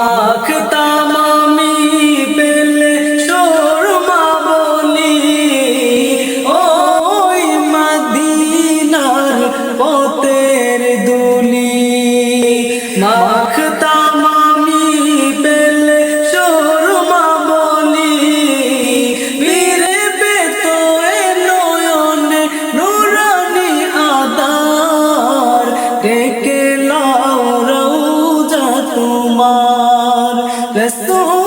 মাখতাম আমি তোমার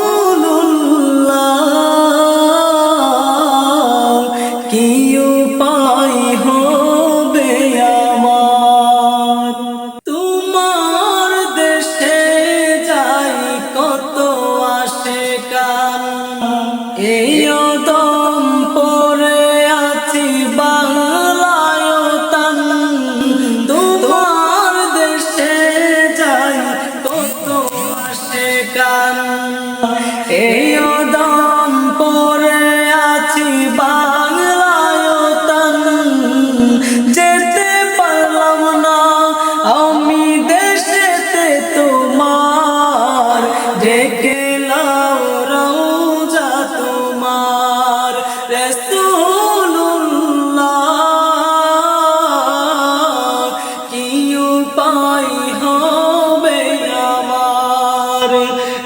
এই দম পরে আছি বাংলায় তান। যেতে পারলাম না আমি দেশেতে তোমার। ডেকে রওজা তোমার। রসুল্লাহ কি উপায় হবে আমার?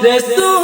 রসুল